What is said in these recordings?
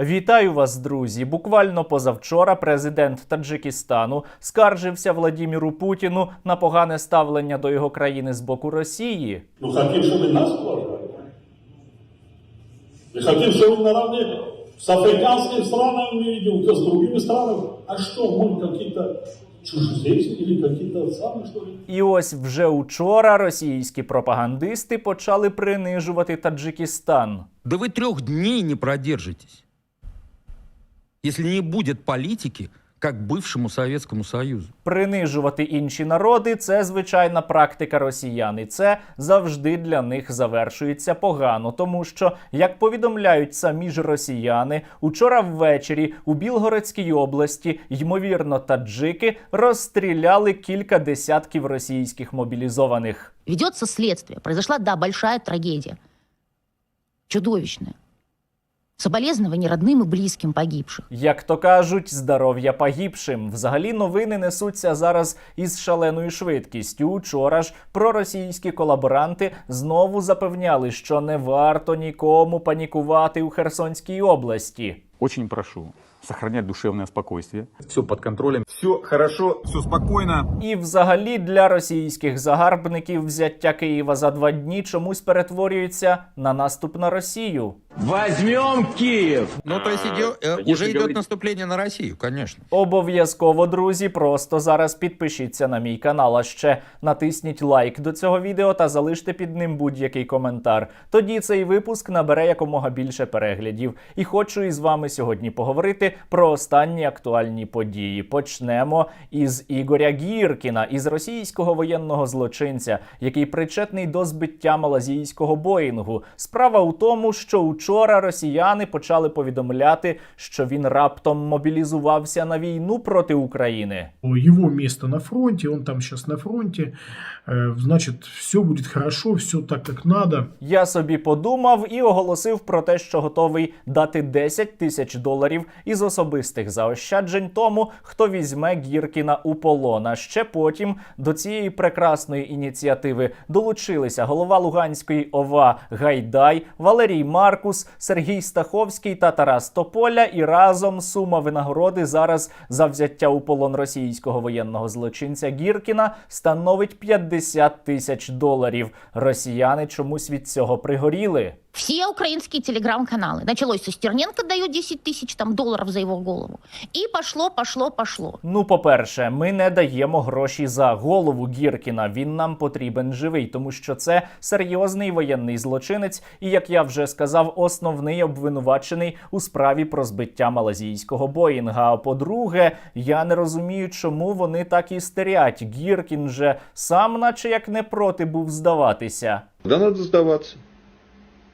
Вітаю вас, друзі! Буквально позавчора президент Таджикистану скаржився Владіміру Путіну на погане ставлення до його країни з боку Росії. Ну, хотим, чтобы нас уважали. И хотим, чтобы наравне с африканскими странами, видел, с другими странами. А что, мы какие-то чужеземцы или какие-то самые, что ли? І ось вже учора російські пропагандисти почали принижувати Таджикистан. Да вы трех дней не продержитесь, если не будет политики, как бывшему Советскому Союзу. Принижувати інші народи це звичайна практика росіян, і це завжди для них завершується погано, тому що, як повідомляють самі ж росіяни, учора ввечері у Білгородській області ймовірно таджики розстріляли кілька десятків російських мобілізованих. Ведется следствие. Произошла, да, большая трагедия. Чудовищная. Соболезнования родным и близким погибших. Як то кажуть, здоров'я погибшим. Взагалі новини несуться зараз із шаленою швидкістю. Учора ж проросійські колаборанти знову запевняли, що не варто нікому панікувати у Херсонській області. Очень прошу сохранять душевное спокойствие. Все под контролем. Все хорошо, все спокойно. І взагалі для російських загарбників взяття Києва за два дні чомусь перетворюється на наступ на Росію. Возьмем Киев! Ну, то есть идет, э, уже идет говорить- наступление на Россию, конечно. Обов'язково, друзі, просто зараз підпишіться на мій канал, а ще натисніть лайк до цього відео та залиште під ним будь-який коментар. Тоді цей випуск набере якомога більше переглядів. І хочу із вами сьогодні поговорити про останні актуальні події. Почнемо із Ігоря Гіркіна, із російського воєнного злочинця, який причетний до збиття малазійського Боїнгу. Справа у тому, що учора росіяни почали повідомляти, що він раптом мобілізувався на війну проти України. его место на фронте, он там сейчас на фронте, Э, значит, все будет хорошо, все так, как надо. Я собі подумав і оголосив про те, що готовий дати 10 тисяч доларів із особистих заощаджень тому, хто візьме Гіркіна у полон. А ще потім до цієї прекрасної ініціативи долучилися голова Луганської ОВА Гайдай, Валерій Маркус, Сергій Стаховський та Тарас Тополя. І разом сума винагороди зараз за взяття у полон російського воєнного злочинця Гіркіна становить 50 тисяч доларів. Росіяни чомусь від цього пригоріли. Все украинские телеграм-каналы. Началось со Стерненко дает 10 тысяч там, долларов за его голову. И пошло, пошло, пошло. Ну, по-перше, ми не даємо гроші за голову Гіркіна. Він нам потрібен живий, тому що це серйозний воєнний злочинець, і як я вже сказав, основний обвинувачений у справі про збиття малазійського Боїнга. А по-друге, я не розумію, чому вони так істерять. Гіркін же сам, наче як не проти, був здаватися. Да надо сдаваться.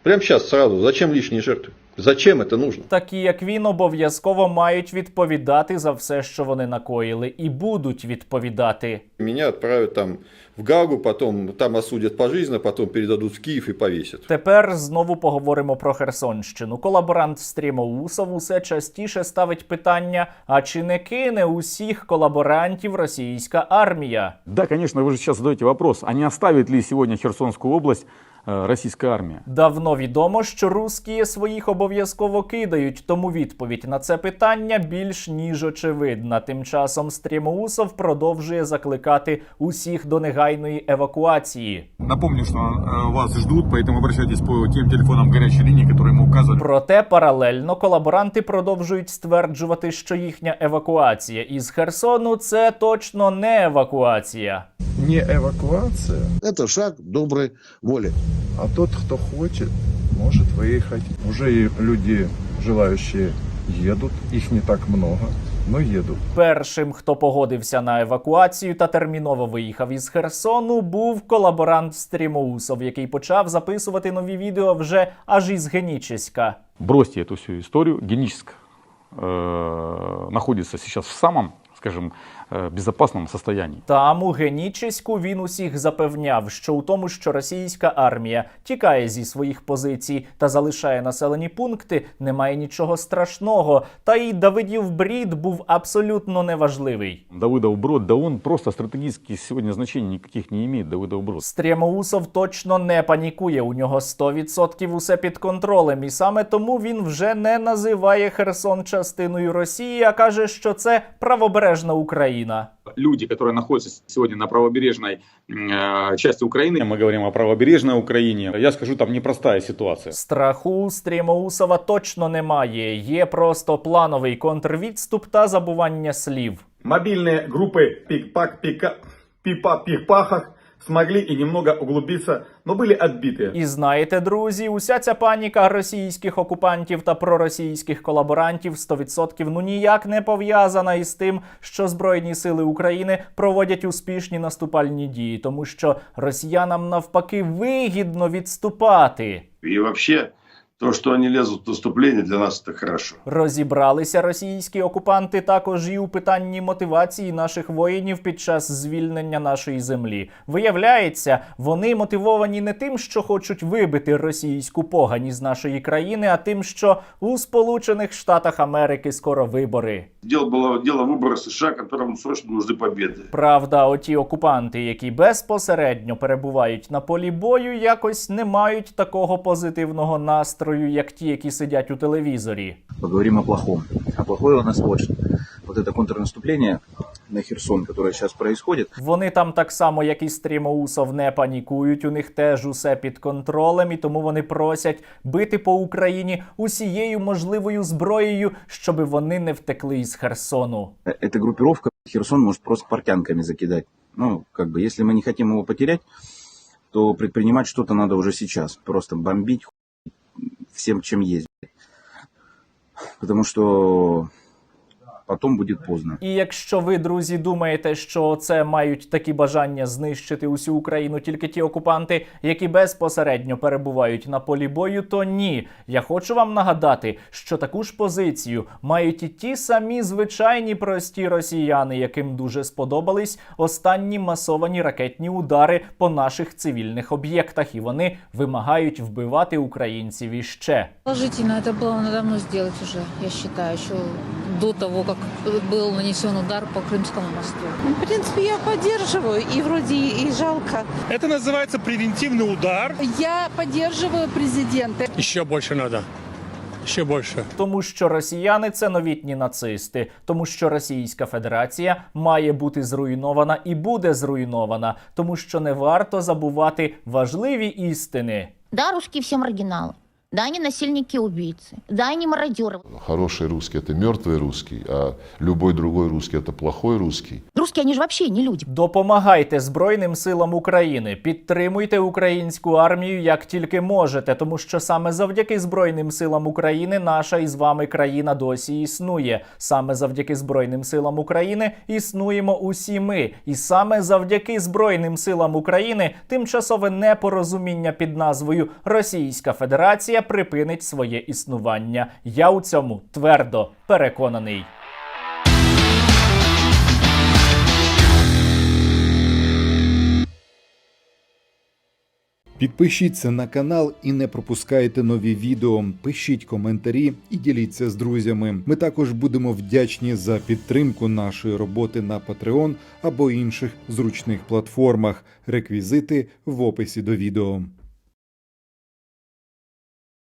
Прямо сейчас сразу. Зачем лишние жертвы? Зачем это нужно? Такі, як він, обов'язково мають відповідати за все, що вони накоїли, і будуть відповідати. Меня отправят там в Гагу, потом там осудят пожизненно, потом передадут в Киев и повесят. Тепер знову поговоримо про Херсонщину. Колаборант Стрімоусов усе частіше ставить питання: а чи не кине усіх колаборантів російська армія? Да, конечно, вы же сейчас задаете вопрос, а не оставит ли сегодня Херсонскую область э, российская армия? Давно відомо, що русські своїх обов'язково кидають, тому відповідь на це питання більш ніж очевидна. Тим часом Стрімоусов продовжує закликати усіх до негайної евакуації. Напомню, что э, вас ждут, поэтому обращайтесь по тем телефонам горячей линии, которые мы указывали. Проте паралельно колаборанти продовжують стверджувати, що їхня евакуація із Херсону це точно не евакуація. не эвакуация, Это шаг доброй воли. а тот, кто хочет, может выехать. Уже и люди, желающие, едут. Их не так много, но едут. Першим, хто погодився на евакуацію та терміново виїхав із Херсону, був колаборант Стрімоусов, який почав записувати нові відео вже аж із Генічеська. Бросьте эту всю историю. Геническ э, находится сейчас в самом скажем, э, безопасном состоянии. Там у Генічеську він усіх запевняв, що у тому, що російська армія тікає зі своїх позицій та залишає населені пункти, немає нічого страшного. Та й Давидів брід був абсолютно неважливий. Давыдов Брод, да он просто стратегически сегодня значений никаких не имеет, Давыдов Брод. Стрімоусов точно не панікує. У нього 100% усе під контролем, і саме тому він вже не називає Херсон частиною Росії, а каже, що це правобережна Україна. Люди, которые находятся сегодня на правобережной э, части Украины, мы говорим о правобережной Украине, я скажу, там непростая ситуация. Страху у Стрімоусова точно немає. Є просто плановий контрвідступ та забування слів. Мобильные группы пик-пак, пика, пипа, пих-пахах смогли і немного углубитися, но були відбиті. І знаєте, друзі, уся ця паніка російських окупантів та проросійських колаборантів 100% ну ніяк не пов'язана із тим, що Збройні сили України проводять успішні наступальні дії, тому що росіянам навпаки вигідно відступати. і вообще, то, что они лезут в наступление, для нас это хорошо. Розібралися російські окупанти також і у питанні мотивації наших воїнів під час звільнення нашої землі. Виявляється, вони мотивовані не тим, що хочуть вибити російську погані з нашої країни, а тим, що у Сполучених Штатах Америки скоро вибори. Дело было дело выбора США, которым срочно нужны победы. Правда, оті окупанти, які безпосередньо перебувають на полі бою, якось не мають такого позитивного настрою, як ті, які сидять у телевізорі. Поговорим о плохом. А плохое у нас вот что. Вот это контрнаступление на Херсон, которое сейчас происходит, Вони там так само, як і Стрімоусов, не панікують. У них теж усе під контролем, і тому вони просять бити по Україні усією можливою зброєю, щоби вони не втекли із Херсону. э, эта группировка Херсон может просто портянками закидать. Ну, как бы, если мы не хотим его потерять, то предпринимать что-то надо уже сейчас. Просто бомбить хуй всем, чем есть. Потому что потом будет поздно. І якщо ви, друзі, думаєте, що це мають такі бажання знищити усю Україну тільки ті окупанти, які безпосередньо перебувають на полі бою, то ні. Я хочу вам нагадати, що таку ж позицію мають і ті самі звичайні прості росіяни, яким дуже сподобались останні масовані ракетні удари по наших цивільних об'єктах, і вони вимагають вбивати українців іще. Положительно, это было надо мной сделать уже, я считаю, еще до того, как был нанесен удар по Крымскому мосту. Ну, В принципе, я поддерживаю, и вроде и жалко. Это называется превентивный удар. Я поддерживаю президента. Еще больше надо. Еще больше. Тому що росіяни це новітні нацисти, тому що Російська Федерація має бути зруйнована і буде зруйнована, тому що не варто забувати важливі істини. Да, русские все маргиналы. Да, они насильники и убийцы. Да, они мародеры. Хороший русский – это мертвый русский, а любой другой русский – это плохой русский. Русские, они же вообще не люди. Допомагайте Збройним силам України, підтримуйте українську армію як тільки можете, тому що саме завдяки Збройним силам України наша із вами країна досі існує. Саме завдяки Збройним силам України існуємо усі ми. І саме завдяки Збройним силам України тимчасове непорозуміння під назвою Російська Федерація припинить своє існування. Я у цьому твердо переконаний. Підпишіться на канал і не пропускайте нові відео. Пишіть коментарі і діліться з друзями. Ми також будемо вдячні за підтримку нашої роботи на Patreon або інших зручних платформах. Реквізити в описі до відео.